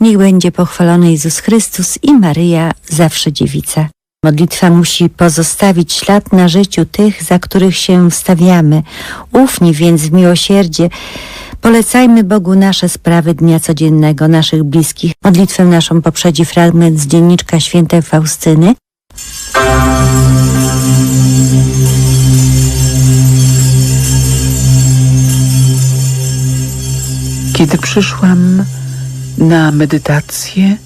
Niech będzie pochwalony Jezus Chrystus i Maryja, zawsze dziewica. Modlitwa musi pozostawić ślad na życiu tych, za których się wstawiamy. Ufni więc w miłosierdzie. Polecajmy Bogu nasze sprawy dnia codziennego, naszych bliskich. Modlitwę naszą poprzedzi fragment z dzienniczka świętej Faustyny. Kiedy przyszłam na medytację,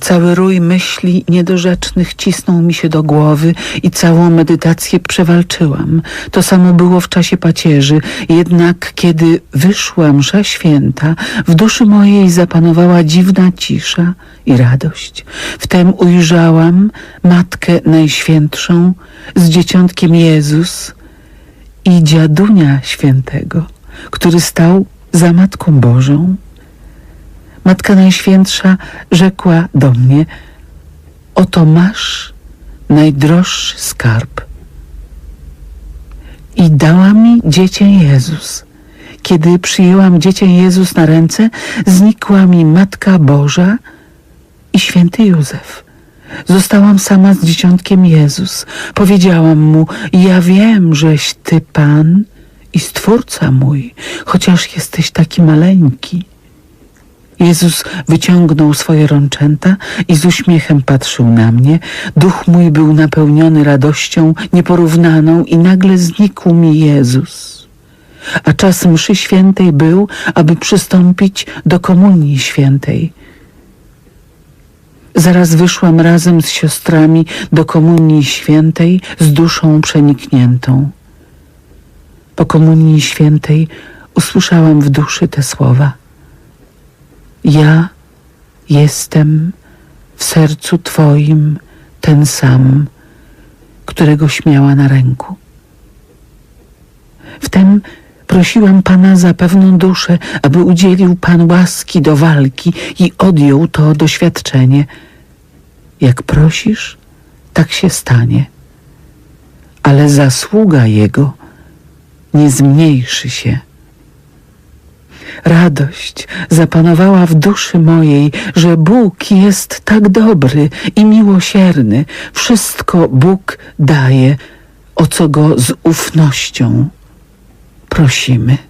cały rój myśli niedorzecznych cisnął mi się do głowy i całą medytację przewalczyłam. To samo było w czasie pacierzy, jednak kiedy wyszła msza święta, w duszy mojej zapanowała dziwna cisza i radość. Wtem ujrzałam Matkę Najświętszą z Dzieciątkiem Jezus i Dziadunia Świętego, który stał za Matką Bożą. Matka Najświętsza rzekła do mnie, oto masz najdroższy skarb. I dała mi Dziecię Jezus. Kiedy przyjęłam Dziecię Jezus na ręce, znikła mi Matka Boża i Święty Józef. Zostałam sama z Dzieciątkiem Jezus. Powiedziałam mu, ja wiem, żeś Ty Pan i Stwórca mój, chociaż jesteś taki maleńki. Jezus wyciągnął swoje rączęta i z uśmiechem patrzył na mnie. Duch mój był napełniony radością nieporównaną i nagle znikł mi Jezus. A czas mszy świętej był, aby przystąpić do komunii świętej. Zaraz wyszłam razem z siostrami do komunii świętej z duszą przenikniętą. Po komunii świętej usłyszałam w duszy te słowa. Ja jestem w sercu Twoim ten sam, którego śmiała na ręku. Wtem prosiłam Pana za pewną duszę, aby udzielił Pan łaski do walki i odjął to doświadczenie. Jak prosisz, tak się stanie. Ale zasługa Jego nie zmniejszy się. Radość zapanowała w duszy mojej, że Bóg jest tak dobry i miłosierny. Wszystko Bóg daje, o co Go z ufnością prosimy.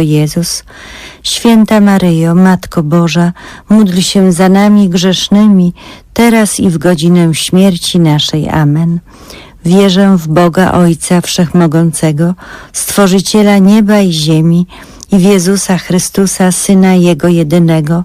Jezus. Święta Maryjo, Matko Boża, módl się za nami grzesznymi, teraz i w godzinę śmierci naszej. Amen. Wierzę w Boga Ojca Wszechmogącego, Stworzyciela nieba i ziemi i w Jezusa Chrystusa, Syna Jego jedynego,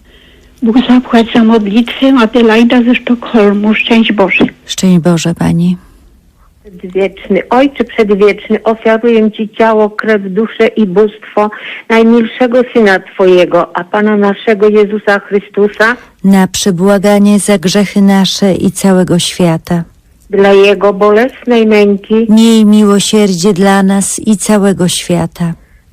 Bóg zapłać za modlitwę Adelaida ze Sztokholmu. Szczęść Boże. Szczęść Boże Pani. Przedwieczny, Ojcze Przedwieczny, ofiaruję Ci ciało, krew, duszę i bóstwo najmilszego Syna Twojego, a Pana naszego Jezusa Chrystusa, Na przebłaganie za grzechy nasze i całego świata. dla Jego bolesnej męki, Miej miłosierdzie dla nas i całego świata.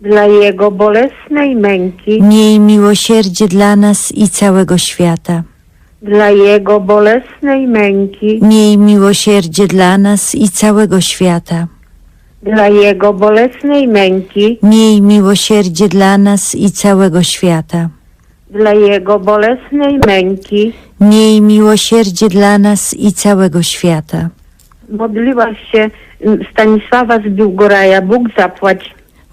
Dla Jego bolesnej męki, Miej miłosierdzie dla nas i całego świata. dla Jego bolesnej męki, Miej miłosierdzie dla nas i całego świata. dla Jego bolesnej męki, Miej miłosierdzie dla nas i całego świata. dla Jego bolesnej męki. Miej miłosierdzie dla nas i całego świata. Modliła się Stanisława z Biłgoraja. Bóg zapłać.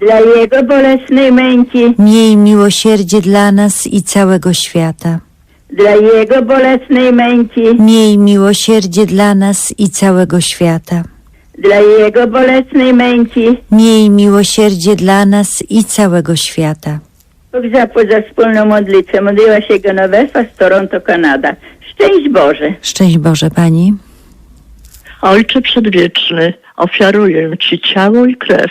Dla Jego bolesnej męki, Miej miłosierdzie dla nas i całego świata. dla Jego bolesnej męki, Miej miłosierdzie dla nas i całego świata. dla Jego bolesnej męki. Miej miłosierdzie dla nas i całego świata. Bóg zapłać za wspólną modlitwę. Modliła się Genovefa z Toronto, Kanada. Szczęść Boże. Szczęść Boże Pani. Ojcze Przedwieczny, ofiaruję Ci ciało i krew,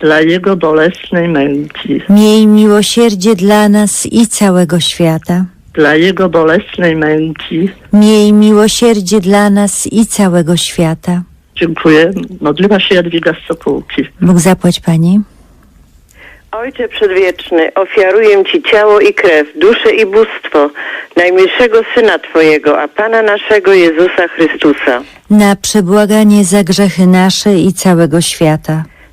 Dla Jego bolesnej męki, Miej miłosierdzie dla nas i całego świata. dla Jego bolesnej męki. Miej miłosierdzie dla nas i całego świata. Dziękuję. Modliła się Jadwiga z Sokółki. Bóg zapłać Pani. Ojcze Przedwieczny, ofiaruję Ci ciało i krew, duszę i bóstwo najmilszego Syna Twojego, a Pana naszego Jezusa Chrystusa, Na przebłaganie za grzechy nasze i całego świata.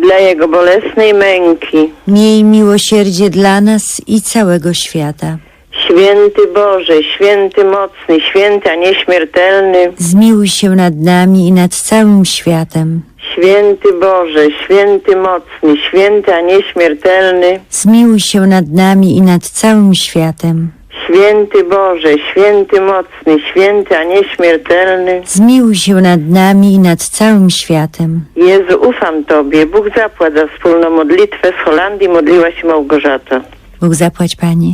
Dla Jego bolesnej męki. Miej miłosierdzie dla nas i całego świata. Święty Boże, święty mocny, święty, a nieśmiertelny, Zmiłuj się nad nami i nad całym światem. święty Boże, święty mocny, święty, a nieśmiertelny, Zmiłuj się nad nami i nad całym światem. Święty Boże, święty mocny, święty, a nieśmiertelny. Zmiłuj się nad nami i nad całym światem. Jezu, ufam Tobie. Bóg zapłać za wspólną modlitwę. Z Holandii modliła się Małgorzata. Bóg zapłać Panie.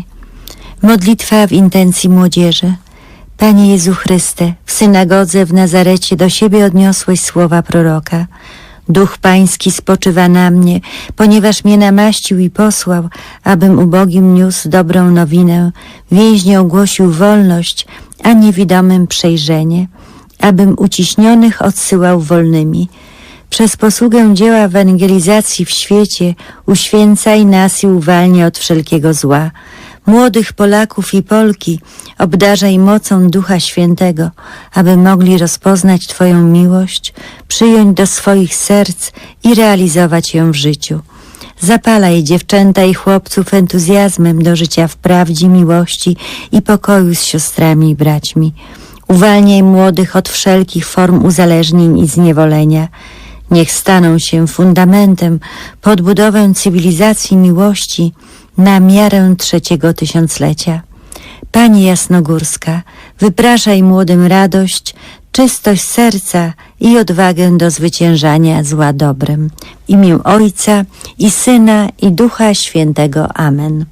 Modlitwa w intencji młodzieży. Panie Jezu Chryste, w synagodze w Nazarecie do siebie odniosłeś słowa proroka. Duch Pański spoczywa na mnie, ponieważ mnie namaścił i posłał, abym ubogim niósł dobrą nowinę, więźniom głosił wolność, a niewidomym przejrzenie, abym uciśnionych odsyłał wolnymi. Przez posługę dzieła ewangelizacji w świecie uświęcaj nas i uwalnij od wszelkiego zła. Młodych Polaków i Polki obdarzaj mocą Ducha Świętego, aby mogli rozpoznać Twoją miłość, przyjąć do swoich serc i realizować ją w życiu. Zapalaj dziewczęta i chłopców entuzjazmem do życia w prawdzie, miłości i pokoju z siostrami i braćmi. Uwalniaj młodych od wszelkich form uzależnień i zniewolenia. Niech staną się fundamentem podbudowę cywilizacji miłości na miarę trzeciego tysiąclecia. Pani Jasnogórska, wypraszaj młodym radość, czystość serca i odwagę do zwyciężania zła dobrem. W imię Ojca i Syna i Ducha Świętego. Amen.